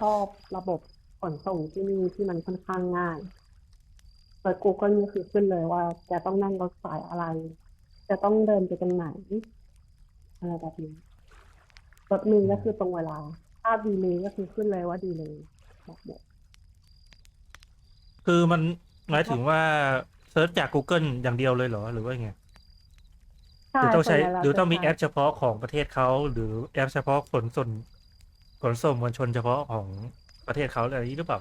ชอบระบบขนส่งที่นี่ที่มันค่อนข้างง่ายเปิด Google นี่คือขึ้นเลยว่าจะต้องนั่งรถสายอะไร จะต้องเดินไปตรงไหน อะไรแบบนี้รถเมีก็คือตรงเวลา ถ้าดีเลยก็คือขึ้นเลยว่าดีเลยแบบเนี้ยคือมันหมายถึงว่าเซิร์ชจาก Google อย่างเดียวเลยเหรอ หรือว่าไงหรือต้องใช้ส่วนหรือต้องมีแอปใช้เฉพาะของประเทศเขาหรือแอปเฉพาะขนส่ง ขนส่งมวลชนเฉพาะของประเทศเขาอะไรอย่างนี้หรือเปล่า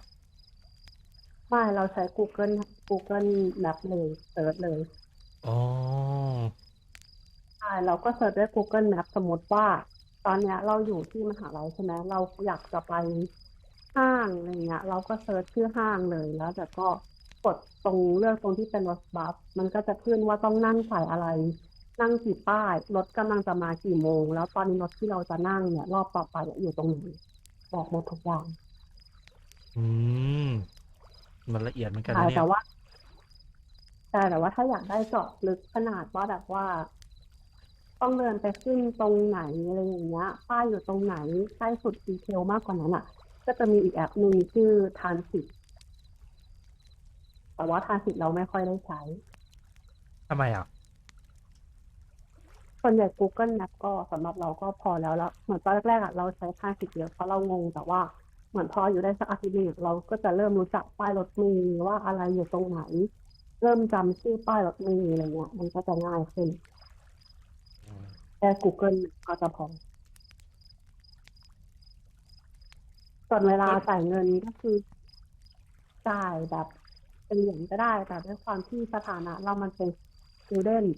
ไม่เราใช้ Google Google Map เลยเซิร์ชเลยอ๋อใช่เราก็เซิร์ชด้วย Google Map สมมติว่า ตอนเนี้ยเราอยู่ที่มหาลัยใช่ไหมเราอยากจะไปห้างอะไรเงี้ย เราก็เซิร์ชชื่อห้างเลยแล้วแต่ก็กดตรงเลือกตรงที่เป็นรถบัสมันก็จะขึ้นว่าต้องนั่งสายอะไร นั่งกี่ป้ายรถกำลังจะมากี่โมง แล้วตอนนี้รถที่เราจะนั่งเนี่ยรอบต่อไปอยู่ตรงไหนบอกหมดทุกอย่างอืมมันละเอียดเหมือนกันใช่นะเนี่แต่ยว่าใช่แต่ว่าถ้าอยากได้เจาะลึกขนาดว่าแบบว่า ต้องเดินไปขึ้นตรงไหนอะไรอย่างเงี้ย ป้ายอยู่ตรงไหนใกล้สุดดีเทลมากกว่านั้นอะ ก็จะมีอีกแอปหนึ่งชื่อทานสิทแต่ว่าทานสิทเราไม่ค่อยได้ใช้ทำไมอะ ส่วนใหญ่ Google Map ก็สำหรับเราก็พอแล้วแล้ว เหมือนตอนแรกๆอะเราใช้ทานสิทเยอะเพราะเรางงแต่ว่าเหมือนพออยู่ได้สักอาทิตย์หนึงเราก็จะเริ่มรู้จักป้ายรถเมล์ว่าอะไรอยู่ตรงไหน เริ่มจำชื่อป้ายรถเมล์อะไรเงี้ยมันก็จะง่ายขึ้นแค่ Google ก็จะพอส่วนเวลาจ่ายเงินก็คือจ่ายแบบเป็นเหรียญก็ได้ แต่ด้วยความที่สถานะเรามันเป็น student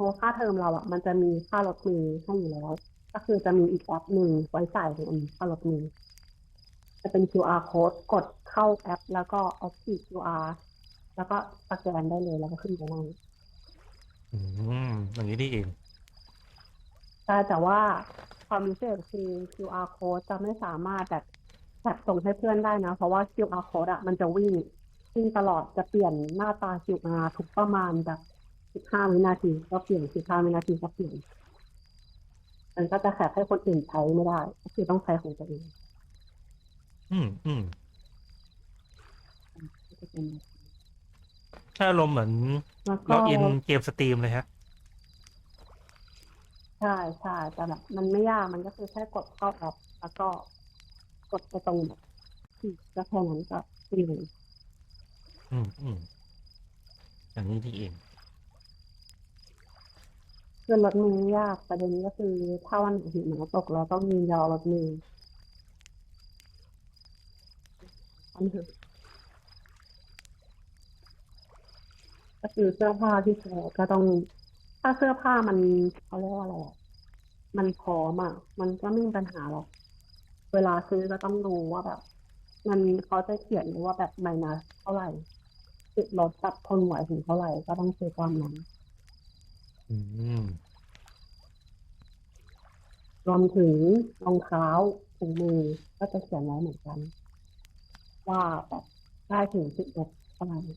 ตัวค่าเทอมเราอะ มันจะมีค่ารถเมล์ให้อยู่แล้ว ก็คือจะมีอีกแอปหนึ่งไว้จ่ายเป็นค่ารถเมล์จะเป็น QR code กดเข้าแอป แล้วก็เอาขีด QR แล้วก็สแกนได้เลยแล้วก็ขึ้นไปนั่งอืมอย่างนี้นี่เองใช่แต่ว่าความพิเศษคือ QR code จะไม่สามารถแบบแบบส่งให้เพื่อนได้นะ เพราะว่า QR code อะมันจะวิ่งวิ่งตลอดจะเปลี่ยนหน้าตา QR ทุกประมาณแบบ 15วินาทีก็เปลี่ยน15วินาทีก็เปลี่ยนมันก็จะแคปให้คนอื่นใช้ไม่ได้ ก็คือต้องใช้ของตัวเอง อืมอืมก็จะเป็นถ้าอารมณ์เหมือนแล้วล็ก็อกอินเกมสตรีมเลยฮะ ใช่ใช่แต่แบบมันไม่ยากมันก็คือแค่กดเข้าแอปแล้วก็กดไปตรงแบบที่ก็แค่นั้นก็ฟรีอืมอืมอย่างนี้นี่เอง ขึ้นรถเมล์ยากประเด็นก็คือถ้าวันไหนหิมะตกเราต้องมียอรถเมล์อันนี้ก็คือเสื้อผ้าที่ใช้ก็ต้อง ถ้าเสื้อผ้ามันเขาเรียกว่าอะไรอะมันพร้อมอะ มันก็ไม่มีปัญหาหรอก เวลาซื้อก็ต้องดูว่าแบบ มันเขาจะเขียนว่าแบบไมนัสเท่าไหร่ติดลดกับทนไหวถึงเท่าไหร่ก็ต้องซื้อตามนั้น อืมรวมถึงรองเท้าถุงมือก็จะเขียนไว้เหมือนกัน ว่าแบบได้ถึงสิบเอ็ดประมาณนี้